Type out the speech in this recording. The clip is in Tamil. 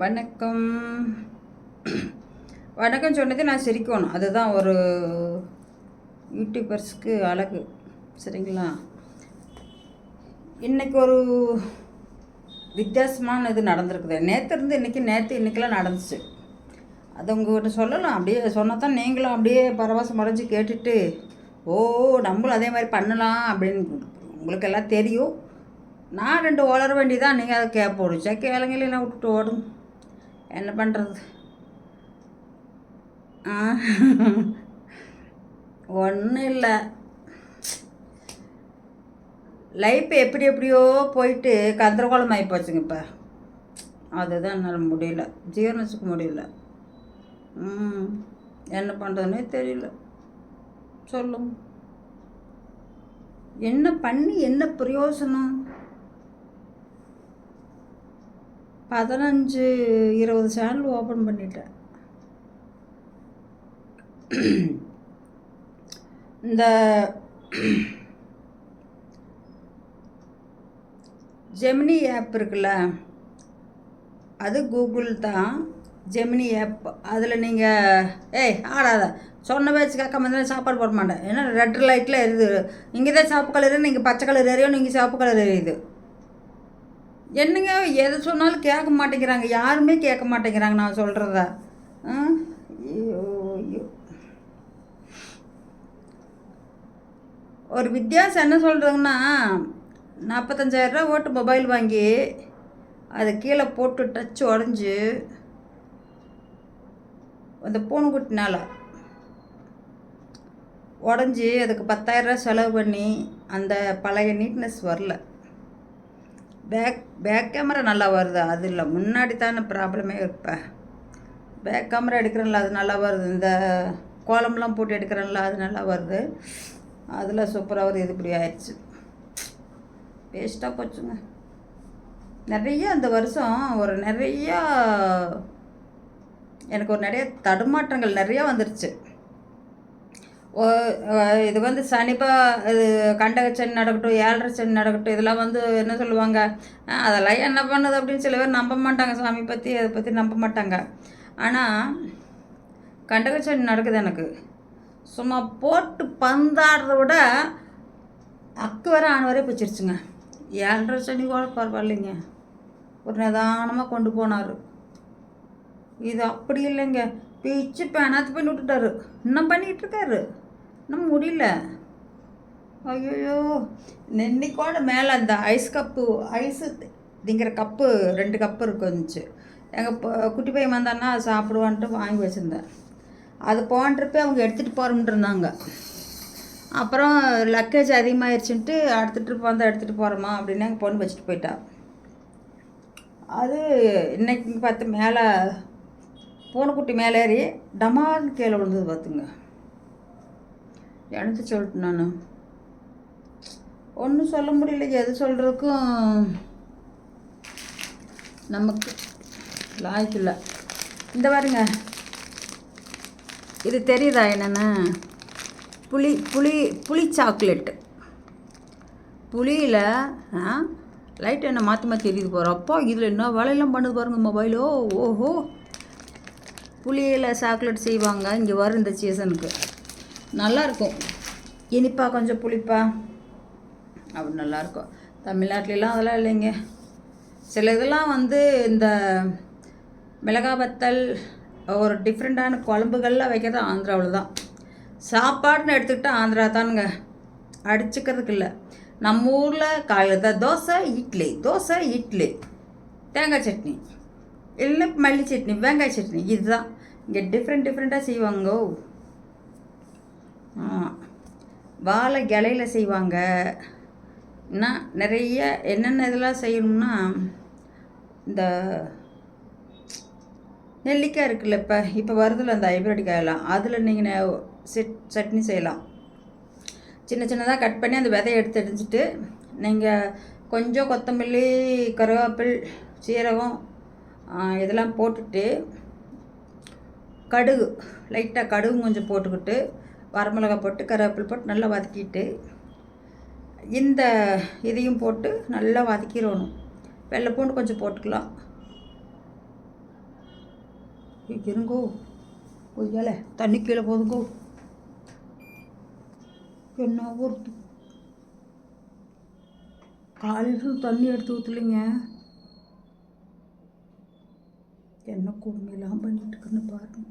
வணக்கம். வணக்கம் சொன்னது நான் சிரிக்கணும். அதுதான் ஒரு யூடியூபர்ஸ்க்கு அழகு. சரிங்களா? இன்னைக்கு ஒரு வித்தியாசமான இது நடந்திருக்குது. நேற்று இருந்து இன்றைக்கி நேற்று இன்றைக்கெல்லாம் நடந்துச்சு. அது உங்கள்கிட்ட சொல்லலாம். அப்படியே சொன்னால் தான் நீங்களும் அப்படியே பரவசம் அடைஞ்சு கேட்டுட்டு ஓ நம்மளும் அதே மாதிரி பண்ணலாம் அப்படின்னு உங்களுக்கு எல்லாம் தெரியும். நான் ரெண்டு வளர வேண்டியதான் நீங்கள் அதை கேப் ஓடிச்சா இல்லைன்னா விட்டுட்டு ஓடும். என்ன பண்ணுறது ஆ. ஒன்றும் இல்லை. லைஃப் எப்படி எப்படியோ போயிட்டு கந்தரகோலம் ஆகி போச்சுங்க இப்போ. அதுதான் என்னால் முடியல. ஜீரணத்துக்கு முடியல. ம். என்ன பண்ணுறதுனே தெரியல. சொல்லுங்க. என்ன பண்ணி என்ன பிரயோசனம்? பதினஞ்சு இருபது சேனல் ஓப்பன் பண்ணிட்டேன். இந்த ஜெமினி ஆப் இருக்குல்ல அது கூகுள் தான். ஜெமினி ஆப் அதில் நீங்கள் ஏய் ஆடாத. சொன்ன பேச்சு கேட்காம இருந்தாலும் சாப்பாடு போட மாட்டேன். ஏன்னா ரெட் லைட்டில் எரியுது. இங்கே தான் சாப்பு கலர் நீங்கள் பச்சை கலர் எரியும் நீங்கள் சிவப்பு கலர் எரியுது. என்னங்க எதை சொன்னாலும் கேட்க மாட்டேங்கிறாங்க. யாருமே கேட்க மாட்டேங்கிறாங்க நான் சொல்கிறத ஐயோ ஐயோ. ஒரு வித்தியாசம் என்ன சொல்கிறதுங்கன்னா நாற்பத்தஞ்சாயிரரூவா ஓட்டு மொபைல் வாங்கி அதை கீழே போட்டு டச் உடஞ்சி அந்த பூனைக்குட்டினால உடஞ்சி அதுக்கு பத்தாயிரரூவா செலவு பண்ணி அந்த பழைய நீட்னஸ் வரல. பேக் பேக் கேமரா நல்லா வருது? அது இல்லை முன்னாடி தானே ப்ராப்ளமே இருப்பேன் பேக் கேமரா எடுக்கிறேன்ல அது நல்லா வருது. இந்த கோலம்லாம் போட்டு எடுக்கிறேன்ல அது நல்லா வருது. அதில் சூப்பராக வருது இது இப்படி ஆயிடுச்சு. வேஸ்ட்டாக போச்சுங்க. நிறைய அந்த வருஷம் ஒரு நிறையா எனக்கு ஒரு நிறைய தடுமாற்றங்கள் நிறையா வந்துருச்சு. இது வந்து சனிப்பா இது கண்டக நடக்கட்டும் ஏழரை சனி நடக்கட்டும் இதெல்லாம் வந்து என்ன சொல்லுவாங்க? அதெல்லாம் என்ன பண்ணுது அப்படின்னு சில பேர் நம்ப மாட்டாங்க. சாமி பற்றி அதை பற்றி நம்ப மாட்டாங்க. ஆனால் கண்டகச்சனி நடக்குது எனக்கு. சும்மா போட்டு பந்தாடுறத விட அக்கு வர ஆண் வரை பிடிச்சிருச்சுங்க ஏழரை சனி கூட பரவாயில்லைங்க. ஒரு நிதானமாக கொண்டு போனார். இது அப்படி இல்லைங்க. பிச்சு பேனாத்து பண்ணி விட்டுட்டாரு. இன்னும் பண்ணிக்கிட்டு இருக்காரு. இன்னும் முடியல. ஐயோ நென்னிக்கோட மேலே அந்த ஐஸ் கப்பு ஐஸு திங்கிற கப்பு ரெண்டு கப்பு இருந்துச்சு எங்கள் குட்டி பையன் வந்தான்னா சாப்பிடுவான்ட்டு வாங்கி வச்சுருந்தேன். அது போன்றப்ப அவங்க எடுத்துகிட்டு போகிறோம்னு இருந்தாங்க. அப்புறம் லக்கேஜ் அதிகமாகிடுச்சுன்ட்டு அடுத்த ட்ரிப் வந்தால் எடுத்துகிட்டு போகிறோமா அப்படின்னு எங்கள் பொண்ணு வச்சுட்டு போயிட்டா. அது இன்றைக்கி பார்த்து மேலே பூனைக்குட்டி மேலே ஏறி டமால்னு கீழே விழுந்தது பார்த்துங்க. எனக்கு சொல்லிட்டு நான்? ஒன்றும் சொல்ல முடியல எது சொல்கிறதுக்கும் நமக்கு லாய்க்கில்லை இந்த பாருங்க. இது தெரியுதா என்னென்ன? புளி புளி புளி சாக்லேட்டு. புளியில் லைட் என்ன மாற்றி மாற்றி எரியுது போகிறப்போ இதில் என்ன வேலையெல்லாம் பண்ணுது பாருங்கள் மொபைலோ ஓஹோ. புளியில் சாக்லேட் செய்வாங்க. இங்கே வரும் இந்த சீசனுக்கு நல்லாயிருக்கும் இனிப்பா கொஞ்சம் புளிப்பா. அப்படி நல்லாயிருக்கும் தமிழ்நாட்டிலலாம் அதெல்லாம் இல்லைங்க. சில இதெல்லாம் வந்து இந்த மிளகா வத்தல் ஒரு டிஃப்ரெண்ட்டான குழம்புகள்லாம் வைக்கிறது ஆந்திராவில் தான். சாப்பாடுன்னு எடுத்துக்கிட்டால் ஆந்திரா தானுங்க. அடிச்சுக்கிறதுக்கு இல்லை. நம்ம ஊரில் காலையில் தான் தோசை இட்லி. தோசை இட்லி. தேங்காய் சட்னி. இல்லை மல்லி சட்னி வெங்காய சட்னி இதுதான். இங்கே டிஃப்ரெண்ட் டிஃப்ரெண்ட்டாக செய்வாங்க. வாழை இலையில செய்வாங்க. என்ன நிறைய என்னென்ன இதெல்லாம் செய்யணும்னா இந்த நெல்லிக்காய் இருக்குல்ல இப்போ இப்போ வருதில்ல அந்த ஹைப்ரிட் காயெல்லாம். அதில் நீங்கள் செட் சட்னி செய்யலாம். சின்ன சின்னதாக கட் பண்ணி அந்த விதையை எடுத்து அடிஞ்சிட்டு நீங்கள் கொஞ்சம் கொத்தமல்லி கருவேப்பில் சீரகம் இதெல்லாம் போட்டுட்டு கடுகு லைட்டாக கடுகு கொஞ்சம் போட்டுக்கிட்டு வரமிளகா போட்டு கருவேப்பில் போட்டு நல்லா வதக்கிட்டு இந்த இதையும் போட்டு நல்லா வதக்கிடணும். வெள்ளை பூண்டு கொஞ்சம் போட்டுக்கலாம். இருங்கோ. கொய்யால தண்ணி கீழே போதுங்கோ. என்ன ஒரு காலையில் தண்ணி எடுத்து ஊற்றலைங்க என்ன கொடுமையெல்லாம் பண்ணிட்டு இருக்குன்னு பாருங்க.